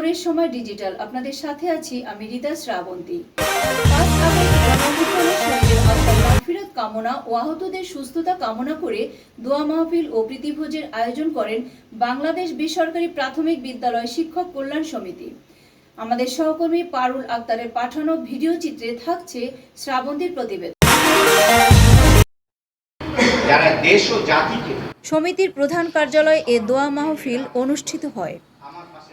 ভোরের সময় ডিজিটাল আপনাদের সাথে আছি আমি রিতা শ্রাবন্তী। মাগফিরাত কামনা ও আহতদের সুস্থতা কামনা করে দোয়া মাহফিল ও প্রীতিভোজের আয়োজন করেন বাংলাদেশ বেসরকারি প্রাথমিক বিদ্যালয় শিক্ষক কল্যাণ সমিতি। আমাদের সহকর্মী পারুল আক্তারের পাঠানো ভিডিও চিত্রে থাকছে শ্রাবন্তীর প্রতিবেদন। যারা দেশ ও জাতিকে সমিতির প্রধান কার্যালয়ে এ দোয়া মাহফিল অনুষ্ঠিত হয়।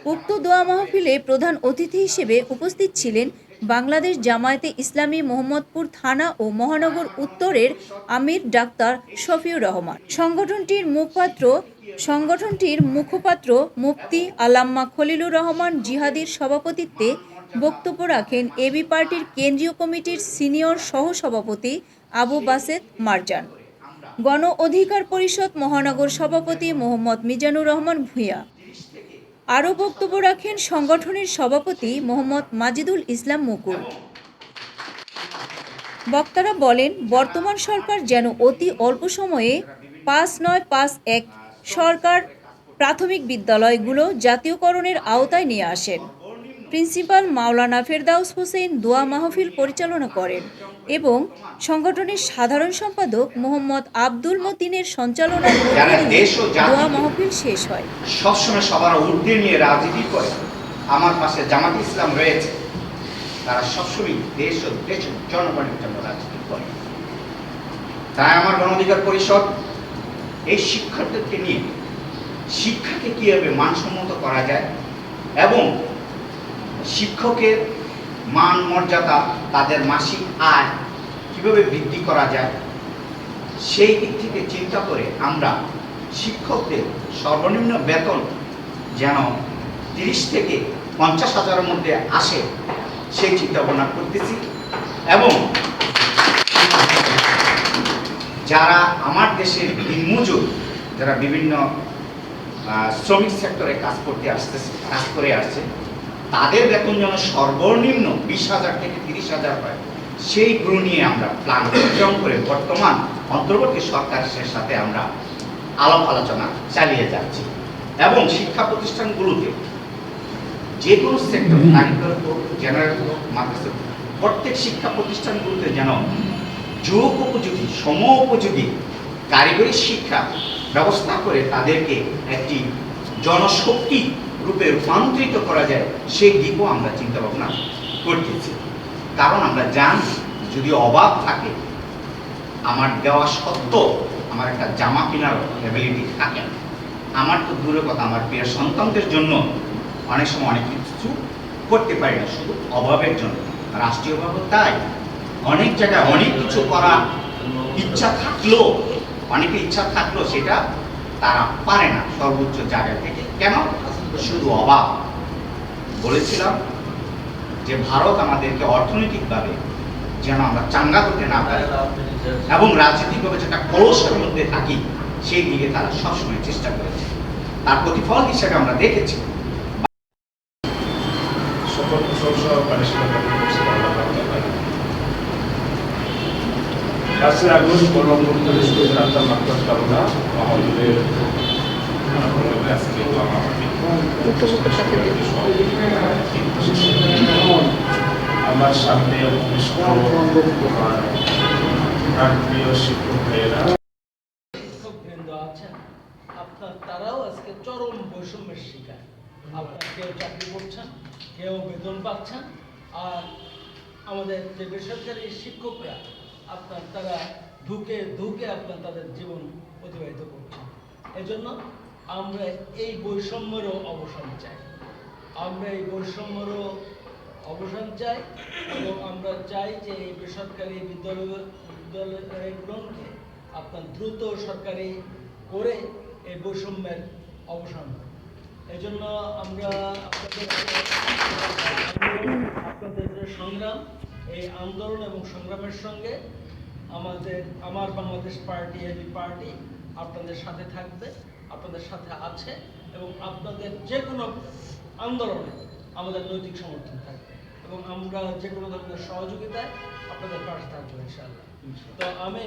উক্ত দোয়া মাহফিলে প্রধান অতিথি হিসেবে উপস্থিত ছিলেন বাংলাদেশ জামায়াতে ইসলামী মোহাম্মদপুর থানা ও মহানগর উত্তরের আমির ডাক্তার শফিউর রহমান। সংগঠনটির মুখপাত্র সংগঠনটির মুখপাত্র মুফতি আলাম্মা খলিলুর রহমান জিহাদির সভাপতিত্বে বক্তব্য রাখেন এবি পার্টির কেন্দ্রীয় কমিটির সিনিয়র সহসভাপতি আবু বাসেদ মারজান। গণ অধিকার পরিষদ মহানগর সভাপতি মোহাম্মদ মিজানুর রহমান ভূঁইয়া। আরও বক্তব্য রাখেন সংগঠনের সভাপতি মোহাম্মদ মাজিদুল ইসলাম মুকুল। বক্তারা বলেন, বর্তমান সরকার যেন অতি অল্প সময়ে পাঁচ নয় পাঁচ এক সরকার প্রাথমিক বিদ্যালয়গুলো জাতীয়করণের আওতায় নিয়ে আসেন। প্রিন্সিপাল মাওলানা ফেরদাউস হোসেন দোয়া মাহফিল পরিচালনা করেন এবং সংগঠনের সাধারণ সম্পাদক মোহাম্মদ আব্দুল মতিনের যারা দিয়ে মাহফিল শেষ হয়। সবসময় সবার ঊর্ধ্বে নিয়ে রাজনীতি করে আমার পাশে জামাত ইসলাম রয়েছে তারা সবসময় দেশ ও দেশ জনগণের জন্য রাজনীতি করে। তাই আমার গণ অধিকার পরিষদ এই শিক্ষার্থীদেরকে নিয়ে শিক্ষাকে কীভাবে মানসম্মত করা যায় এবং শিক্ষকের মান, মর্যাদা, তাদের মাসিক আয় কীভাবে বৃদ্ধি করা যায়, সেই দিক থেকে চিন্তা করে আমরা শিক্ষকদের সর্বনিম্ন বেতন যেন তিরিশ থেকে পঞ্চাশ হাজারের মধ্যে আসে, সেই চিন্তা ভাবনা করতেছি এবং যারা আমার দেশের দিনমজুর, যারা বিভিন্ন শ্রমিক সেক্টরে কাজ করতে আসতেছে, কাজ করে আসছে তাদের বেতন যেন সর্বনিম্ন বিশ হাজার থেকে তিরিশ হাজার হয়, সেই সেইগুলো নিয়ে আমরা প্ল্যান অর্জন করে বর্তমান অন্তর্বর্তী সরকারের সাথে আমরা আলাপ আলোচনা চালিয়ে যাচ্ছি। এবং শিক্ষা প্রতিষ্ঠানগুলোতে যে কোনো সেক্টর নারীদের হোক জেনারেল হোক মাদ্রাসা প্রত্যেক শিক্ষা প্রতিষ্ঠানগুলোতে যেন যুগ উপযোগী, সম উপযোগী কারিগরি শিক্ষা ব্যবস্থা করে তাদেরকে একটি জনশক্তি রূপে রূপান্তরিত করা যায়, সেই দিকও আমরা চিন্তা ভাবনা করতেছি। কারণ আমরা জানি, যদি অভাব থাকে, আমার দেওয়া সত্ত্বেও আমার একটা জামা কেনার অ্যাবিলিটি থাকে না। আমার তো দূরের কথা, আমার প্রিয় সন্তানদের জন্য অনেক সময় অনেক কিছু করতে পারি না, শুধু অভাবের জন্য। রাষ্ট্রীয় অভাবও তাই। অনেক জায়গায় অনেক কিছু করা ইচ্ছা থাকলেও অনেকে ইচ্ছা থাকলেও সেটা তারা পারে না সর্বোচ্চ জায়গা থেকে। কেন? শুধু অভাব বলেছিলাম যে ভারত আমাদেরকে অর্থনৈতিকভাবে যেন আমরা চাঙ্গা করতে না পারি এবং রাজনৈতিকভাবে যেটা কলসের মধ্যে থাকি সেই দিকে তারা সবসময় চেষ্টা করেছে তার প্রতিফল হিসেবে আমরা দেখেছি আত্মার মাত্রার কামনা আমাদের আজকে শিকার। আপনার কেউ চাকরি করছেন কেউ বেতন পাচ্ছেন আর আমাদের যে বেসরকারি শিক্ষকরা আপনার তারা ঢুকে ঢুকে আপনার তাদের জীবন অতিবাহিত করছেন। এজন্য আমরা এই বৈষম্যেরও অবসান চাই আমরা এই বৈষম্যেরও অবসান চাই এবং আমরা চাই যে এই বেসরকারি বিদ্যালয় বিদ্যালয়গুলোকে আপনার দ্রুত সরকারি করে এই বৈষম্যের অবসান হোক। এই জন্য আমরা আপনাদের আপনাদের যে সংগ্রাম, এই আন্দোলন এবং সংগ্রামের সঙ্গে আমাদের, আমার বাংলাদেশ পার্টি, এবি পার্টি আপনাদের সাথে থাকবে আপনাদের সাথে আছে এবং আপনাদের যে কোনো আন্দোলনে আমাদের নৈতিক সমর্থন থাকবে এবং আমরা যে কোনো ধরনের সহযোগিতায় আপনাদের পাশে থাকব ইনশাআল্লাহ। তো আমি